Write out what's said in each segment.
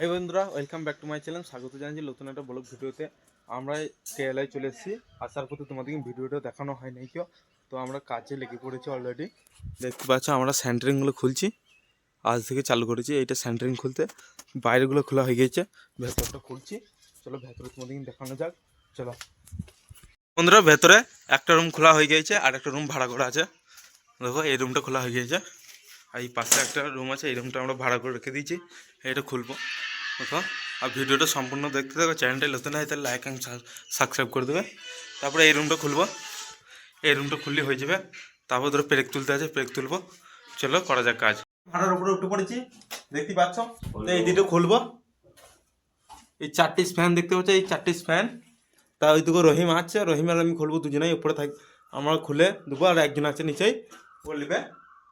High বন্ধুরা welcome back to my channel স্বাগত জানাচ্ছি নতুন একটা ব্লগ ভিডিওতে। আমরা কেরালায় চলে এসেছি। আসার পথে তোমাদেরকে ভিডিওটা দেখানো হয় নাই কেউ। তো আমরা কাজে লেগে পড়েছি অলরেডি দেখতে পাচ্ছ, আমরা স্যান্টারিংগুলো খুলছি। আজ থেকে চালু করেছি এইটা স্যান্টারিং খুলতে। বাইরেগুলো খোলা হয়ে গেছে। ভেতরটা খুলছি। চলো, ভেতরে তোমাদেরকে দেখানো যাক। চলো। বন্ধুরা, ভেতরে একটা রুম খোলা হয়ে গিয়েছে আর একটা রুম ভাড়া করা আছে। দেখো, এই রুমটা খোলা হয়ে গিয়েছে আর এই পাশে একটা রুম আছে এই রুমটা আমরা ভাড়া করে রেখে দিয়েছি। এটা খুলবো। দেখো আর ভিডিওটা সম্পূর্ণ দেখতে থাকো চ্যানেলটা নতুন হয় তাহলে লাইক অ্যান্ড সাবস্ক্রাইব করে দেবে। তারপরে এই রুমটা খুলবো। এই রুমটা খুললে হয়ে যাবে। তারপর ধরো পেরেক তুলতে আছে পেরেক তুলবো। চলো করা যাক কাজ। ভাড়ার উপরে উঠে পড়েছি। দেখতে পাচ্ছ? তো এই দুটো খুলবো। এই চারটি ফ্যান দেখতে পাচ্ছ? এই চারটি ফ্যান তা ওই দুটো রহিম আছে। রহিম আর আমি খুলবো দুজনেই। উপরে থাক আমরা খুলে দেবো আর একজন আছে নিচেই। নেবে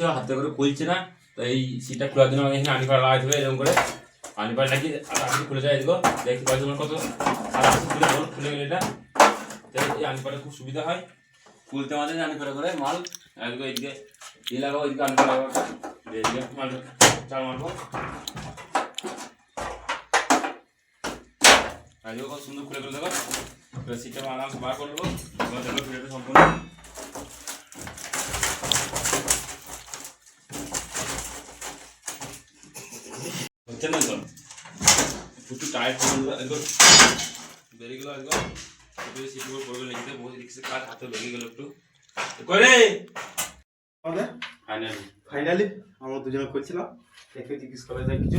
হাতে করে খুলছে না, তো এই সিটটা খোলার জন্য আমাদের এখানে আনিপাড়া লাগাতে হবে এরকম করে। আনিপাড়া লাগিয়ে আজকে খুলে যায় এদিকে দেখতে পাচ্ছি কত আর খুলে খুলে গেলে এটা। এই আনিপাড়া খুব সুবিধা হয়। খুলতে আমাদের আনিপাড়া করে, মাল এদিকে এদিকে দিয়ে লাগাবো, এদিকে আনিপাড়া লাগাবো। এদিকে মাল চাল মারবো। আর কত সুন্দর খুলে করে দেবো সিটটা আরামসে বার করে দেবো সম্পূর্ণ হচ্ছে না তো প্রচুর টায়ার একদম বেরিয়ে গেল একদম। একটু সিট উপর পড়বে লেগে দিয়ে বসে কাজ হাতে লেগে গেল একটু। করে আমাদের? ফাইনালি ফাইনালি আমরা দুজনে করছিলাম। দেখে জিজ্ঞেস করা যায় কিছু।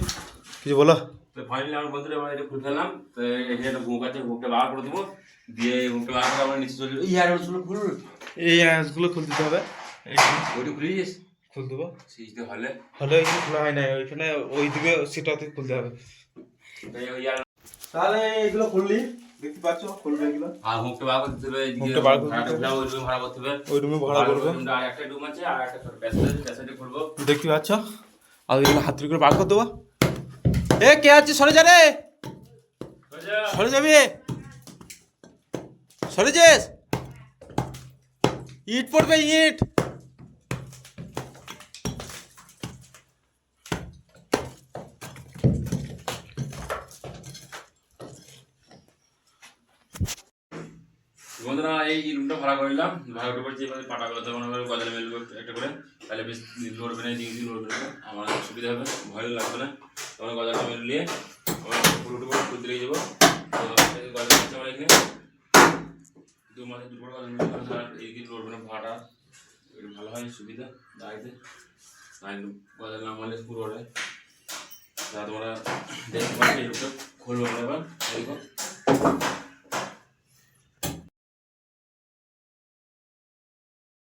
কিছু বলো। তো ফাইনালি আমার বন্ধুরা আমরা এটা খুলে ফেললাম। তো এখানে একটা বুক আছে বুকটা বার করে দেবো। দিয়ে বুকটা বার করে আমরা নিচে চলে এই ওগুলো খুল। এই অ্যাসগুলো খুলতে দিতে হবে। ওইটা খুলিস খুল দেবো। সিজতে হলে। হলে খোলা হয় না। ওইখানে ওই দিকে সেটাতে খুলতে হবে। ওই তাহলে এগুলো খুললি দেখতে পাচ্ছ খুলবে এগুলো। আর মুখটা বার করতে হবে মুখটা বার করতে হবে। ওই রুমে ভাড়া করতে হবে। ওই রুমে ভাড়া করবে। আর একটা রুম আছে আর একটা প্যাসেজ প্যাসেজে খুলবো। দেখতে পাচ্ছ? আর এগুলো হাত করে বার করে দেবো। এ কে আছে? সরে যা রে! সরে যাবি সরে যেস ইট পড়বে ইট! বন্ধুরা, এই রুমটা ভাড়া করে নিলাম। ভাড়া করে পড়ছি এবার পাটাগুলো তো মনে করে গজালে মেলবো একটা করে। তাহলে বেশ লড়বে না দিকে দিকে লড়বে না আমার সুবিধা হবে ভয় লাগবে না। তখন গজালটা মেলে নিয়ে পুরো টুকু খুলতে লেগে যাব। তো গজাল আছে আমার এখানে। দু মাসে দুপুর গজাল এই দিন লড়বে না, ভাড়া। ভালো হয়, সুবিধা দাঁড়াইতে আর গজাল না মারলে পুরো ওড়ে তা তোমরা দেখতে পাচ্ছ এই রুমটা খুলবো এবার দেখো।